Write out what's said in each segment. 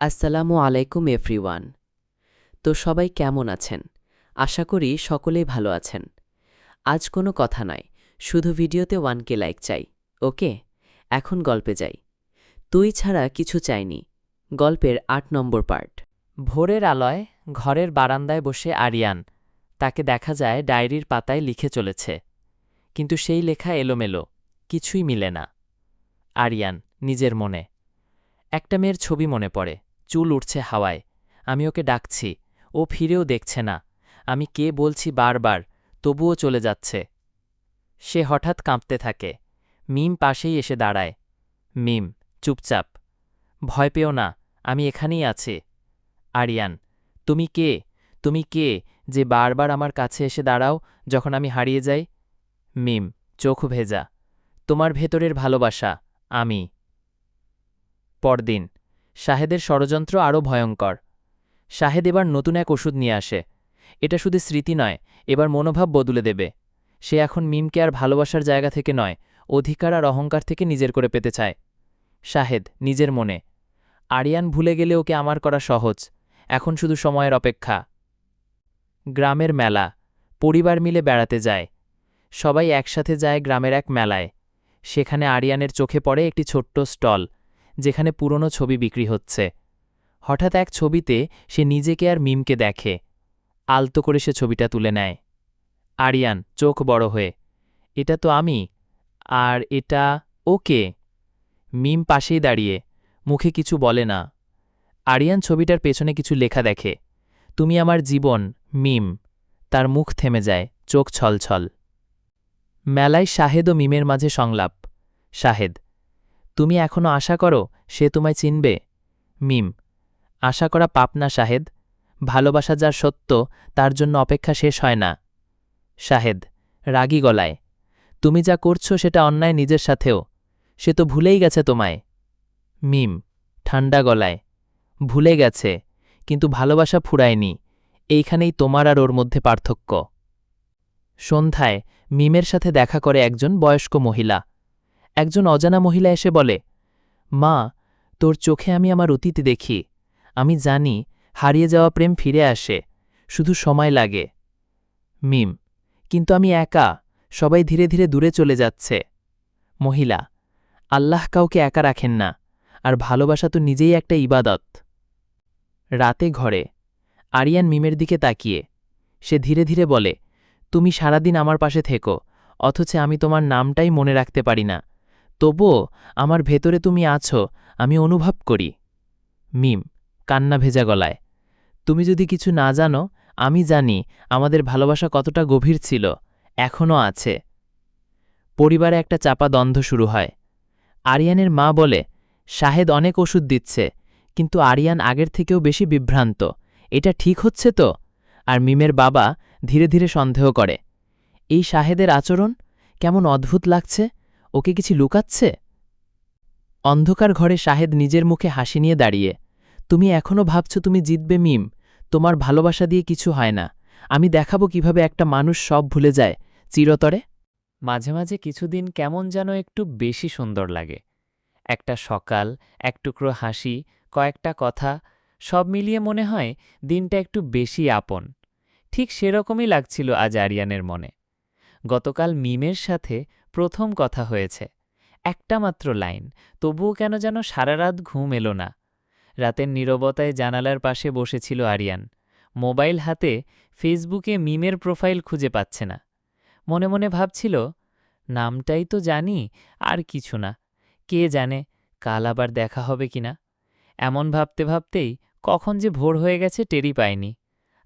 আসসালামু আলাইকুম, এভরিওয়ান। তো সবাই কেমন আছেন? আশা করি সকলেই ভালো আছেন। আজ কোনো কথা নয়, শুধু ভিডিওতে ওয়ানকে লাইক চাই, ওকে? এখন গল্পে যাই। তুই ছাড়া কিছু চাইনি, গল্পের আট নম্বর পার্ট ভোরের আলয় ঘরের বারান্দায় বসে আরিয়ান, তাকে দেখা যায় ডায়েরির পাতায় লিখে চলেছে। কিন্তু সেই লেখা এলোমেলো, কিছুই মিলে না। আরিয়ান, নিজের মনে। একটা মেয়ের ছবি মনে পড়ে। চুল উঠছে হাওয়ায়। আমি ওকে ডাকছি। ও ফিরেও দেখছে না। আমি কে বলছি বারবার, তবুও চলে যাচ্ছে। সে হঠাৎ কাঁপতে থাকে। মিম পাশেই এসে দাঁড়ায়। মিম, চুপচাপ। ভয় পেও না, আমি এখানেই আছি। আরিয়ান, তুমি কে? তুমি কে যে বারবার আমার কাছে এসে দাঁড়াও যখন আমি হারিয়ে যাই? মিম, চোখ ভেজা। তোমার ভেতরের ভালোবাসা, আমি। পরদিন শাহেদের ষড়যন্ত্র আরও ভয়ঙ্কর। শাহেদ এবার নতুন এক ওষুধ নিয়ে আসে। এটা শুধু স্মৃতি নয়, এবার মনোভাব বদলে দেবে। সে এখন মিমকে আর ভালোবাসার জায়গা থেকে নয়, অধিকার আর অহংকার থেকে নিজের করে পেতে চায়। শাহেদ, নিজের মনে। আরিয়ান ভুলে গেলে ওকে আমার করা সহজ, এখন শুধু সময়ের অপেক্ষা। গ্রামের মেলা, পরিবার মিলে বেড়াতে যায়। সবাই একসাথে যায় গ্রামের এক মেলায়। সেখানে আরিয়ানের চোখে পড়ে একটি ছোট্ট স্টল। যেখানে পুরনো ছবি বিক্রি হচ্ছে। হঠাৎ এক ছবিতে সে নিজেকে আর মিমকে দেখে। আলতো করে সে ছবিটা তুলে নেয়। আরিয়ান, চোখ বড় হয়ে, এটা তো আমি, আর এটা ওকে মিম পাশেই দাঁড়িয়ে, মুখে কিছু বলে না। আরিয়ান ছবিটার পেছনে কিছু লেখা দেখে, তুমি আমার জীবন, মিম। তার মুখ থেমে যায়, চোখ ছলছল। মেলায় শাহেদ ও মিমের মাঝে সংলাপ। শাহেদ তুমি এখনও আশা করো, সে তোমায় চিনবে। মিম, আশা করা পাপ না শাহেদ। ভালোবাসা যার সত্য, তার জন্য অপেক্ষা শেষ হয় না। শাহেদ, রাগী গলায়, তুমি যা করছ সেটা অন্যায় নিজের সাথেও, সে তো ভুলেই গেছে তোমায়। মিম, ঠান্ডা গলায়, ভুলে গেছে, কিন্তু ভালোবাসা ফুরায়নি, এইখানেই তোমার আর ওর মধ্যে পার্থক্য। সন্ধ্যায়, মিমের সাথে দেখা করে একজন বয়স্ক মহিলা একজন অজানা মহিলা এসে বলে, মা, তোর চোখে আমি আমার অতীত দেখি। আমি জানি হারিয়ে যাওয়া প্রেম ফিরে আসে, শুধু সময় লাগে। মিম, কিন্তু আমি একা, সবাই ধীরে ধীরে দূরে চলে যাচ্ছে। মহিলা, আল্লাহ কাউকে একা রাখেন না, আর ভালোবাসা তো নিজেই একটা ইবাদত। রাতে ঘরে, আরিয়ান মিমের দিকে তাকিয়ে, সে ধীরে ধীরে বলে, তুমি সারাদিন আমার পাশে থেকো, অথচ আমি তোমার নামটাই মনে রাখতে পারি না। তবুও আমার ভেতরে তুমি আছো, আমি অনুভব করি। মিম, কান্না ভেজা গলায়। তুমি যদি কিছু না জানো, আমি জানি আমাদের ভালোবাসা কতটা গভীর ছিল এখনও আছে। পরিবারে একটা চাপা দ্বন্দ্ব শুরু হয়। আরিয়ানের মা বলে, শাহেদ অনেক ওষুধ দিচ্ছে, কিন্তু আরিয়ান আগের থেকেও বেশি বিভ্রান্ত। এটা ঠিক হচ্ছে তো? আর মিমের বাবা ধীরে ধীরে সন্দেহ করে, এই শাহেদের আচরণ কেমন অদ্ভুত লাগছে? ওকে কিছু লুকাচ্ছে? অন্ধকার ঘরে শাহেদ নিজের মুখে হাসি নিয়ে দাঁড়িয়ে, তুমি এখনও ভাবছ তুমি জিতবে মিম, তোমার ভালোবাসা দিয়ে কিছু হয় না। আমি দেখাবো কীভাবে একটা মানুষ সব ভুলে যায়, চিরতরে? মাঝে মাঝে কিছুদিন কেমন যেন একটু বেশি সুন্দর লাগে। একটা সকাল, এক টুকরো হাসি, কয়েকটা কথা, সব মিলিয়ে মনে হয় দিনটা একটু বেশি আপন। ঠিক সেরকমই লাগছিল আজ আরিয়ানের মনে। গতকাল মিমের সাথে প্রথম কথা হয়েছে, একটা মাত্র লাইন, তবুও কেন যেন সারা রাত ঘুম এলো না। রাতের নীরবতায় জানালার পাশে বসেছিল আরিয়ান। মোবাইল হাতে ফেসবুকে মিমের প্রোফাইল খুঁজে পাচ্ছে না। মনে মনে ভাবছিল, নামটাই তো জানি, আর কিছু না। কে জানে, কাল আবার দেখা হবে কিনা এমন ভাবতে ভাবতেই কখন যে ভোর হয়ে গেছে টেরি পায়নি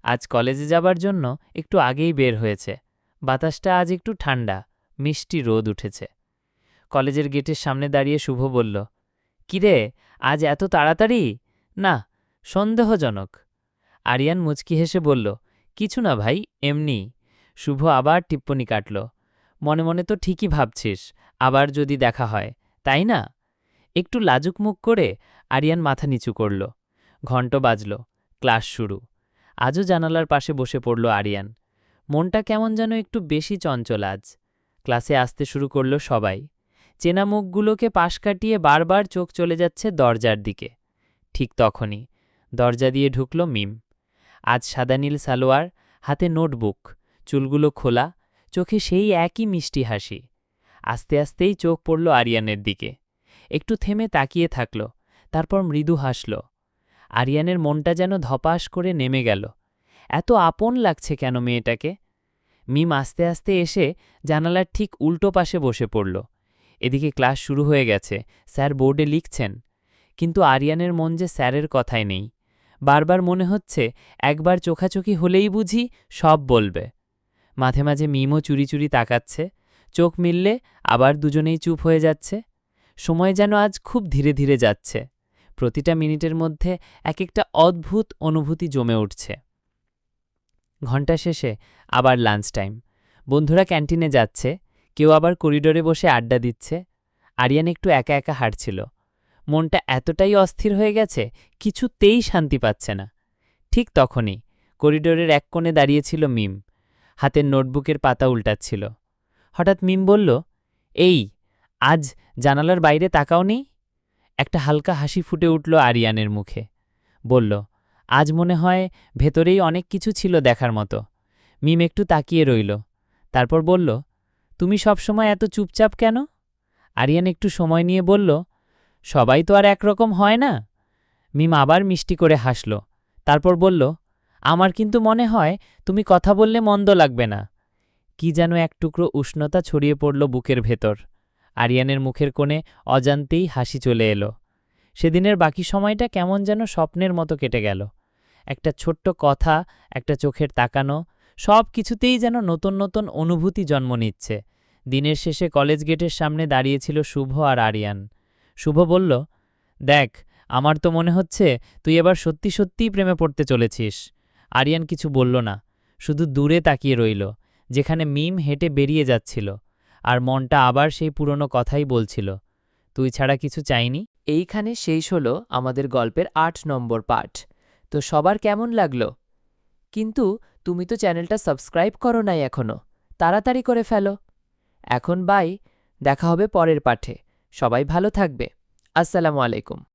আজ কলেজে যাবার জন্য একটু আগেই বের হয়েছে। বাতাসটা আজ একটু ঠান্ডা। মিষ্টি রোদ উঠেছে। কলেজের গেটের সামনে দাঁড়িয়ে শুভ বলল, কিরে, আজ এত তাড়াতাড়ি? না, সন্দেহজনক। আরিয়ান মুচকি হেসে বলল, কিছু না ভাই, এমনি। শুভ আবার টিপ্পনি কাটল, মনে মনে তো ঠিকই ভাবছিস, আবার যদি দেখা হয়, তাই না? একটু লাজুক মুখ করে আরিয়ান মাথা নিচু করল, ঘণ্ট বাজল, ক্লাস শুরু। আজও জানালার পাশে বসে পড়ল আরিয়ান, মনটা কেমন যেন একটু বেশি চঞ্চল আজ। ক্লাসে আসতে শুরু করল সবাই। চেনা মুখগুলোকে পাশ কাটিয়ে বারবার চোখ চলে যাচ্ছে দরজার দিকে। ঠিক তখনই দরজা দিয়ে ঢুকল মিম। আজ সাদা নীল সালোয়ার, হাতে নোটবুক, চুলগুলো খোলা, চোখে সেই একই মিষ্টি হাসি। আস্তে আস্তেই চোখ পড়ল আরিয়ানের দিকে। একটু থেমে তাকিয়ে থাকল, তারপর মৃদু হাসল। আরিয়ানের মনটা যেন ধপাস করে নেমে গেল। এত আপন লাগছে কেন মেয়েটাকে? মিম আস্তে আস্তে এসে জানালার ঠিক উল্টো পাশে বসে পড়ল। এদিকে ক্লাস শুরু হয়ে গেছে, স্যার বোর্ডে লিখছেন। কিন্তু আরিয়ানের মন যে স্যারের কথাই নেই। বারবার মনে হচ্ছে একবার চোখাচোখি হলেই বুঝি সব বলবে। মাঝে মাঝে মিমও চুরি চুরি তাকাচ্ছে, চোখ মিললে আবার দুজনেই চুপ হয়ে যাচ্ছে। সময় যেন আজ খুব ধীরে ধীরে যাচ্ছে। প্রতিটা মিনিটের মধ্যে এক একটা অদ্ভুত অনুভূতি জমে উঠছে। ঘণ্টা শেষে আবার লাঞ্চ টাইম বন্ধুরা ক্যান্টিনে যাচ্ছে, কেউ আবার করিডোরে বসে আড্ডা দিচ্ছে। আরিয়ান একটু একা একা হাঁটছিল। মনটা এতটাই অস্থির হয়ে গেছে, কিছুতেই শান্তি পাচ্ছে না। ঠিক তখনই করিডোরের এক কোণে দাঁড়িয়েছিল মিম। হাতের নোটবুকের পাতা উল্টাচ্ছিল। হঠাৎ মিম বলল, এই, আজ জানালার বাইরে তাকাও নেই একটা হালকা হাসি ফুটে উঠল আরিয়ানের মুখে। বলল আজ মনে হয় ভেতরেই অনেক কিছু ছিল দেখার মতো। মিম একটু তাকিয়ে রইল। তারপর বলল, তুমি সবসময় এত চুপচাপ কেন? আরিয়ান একটু সময় নিয়ে বলল, সবাই তো আর একরকম হয় না? মিম আবার মিষ্টি করে হাসল। তারপর বলল, আমার কিন্তু মনে হয় তুমি কথা বললে মন্দ লাগবে না। কি যেন এক টুকরো উষ্ণতা ছড়িয়ে পড়ল বুকের ভেতর। আরিয়ানের মুখের কোণে অজান্তেই হাসি চলে এলো। সেদিনের বাকি সময়টা কেমন যেন স্বপ্নের মতো কেটে গেল। একটা ছোট্ট কথা, একটা চোখের তাকানো, সব কিছুতেই যেন নতুন নতুন অনুভূতি জন্ম নিচ্ছে। দিনের শেষে কলেজ গেটের সামনে দাঁড়িয়েছিল শুভ আর আরিয়ান। শুভ বলল, দেখ, আমার তো মনে হচ্ছে তুই এবার সত্যি সত্যিই প্রেমে পড়তে চলেছিস। আরিয়ান কিছু বলল না, শুধু দূরে তাকিয়ে রইল, যেখানে মিম হেঁটে বেরিয়ে যাচ্ছিল, আর মনটা আবার সেই পুরনো কথাই বলছিল, তুই ছাড়া কিছু চাইনি? এইখানে শেষ হলো আমাদের গল্পের আট নম্বর পার্ট তো সবার কেমন লাগল? কিন্তু তুমি তো চ্যানেলটা সাবস্ক্রাইব করো নাই এখনও তাড়াতাড়ি করে ফেলো। এখন বাই দেখা হবে পরের পাঠে। সবাই ভালো থাকবে। আসসালামু আলাইকুম।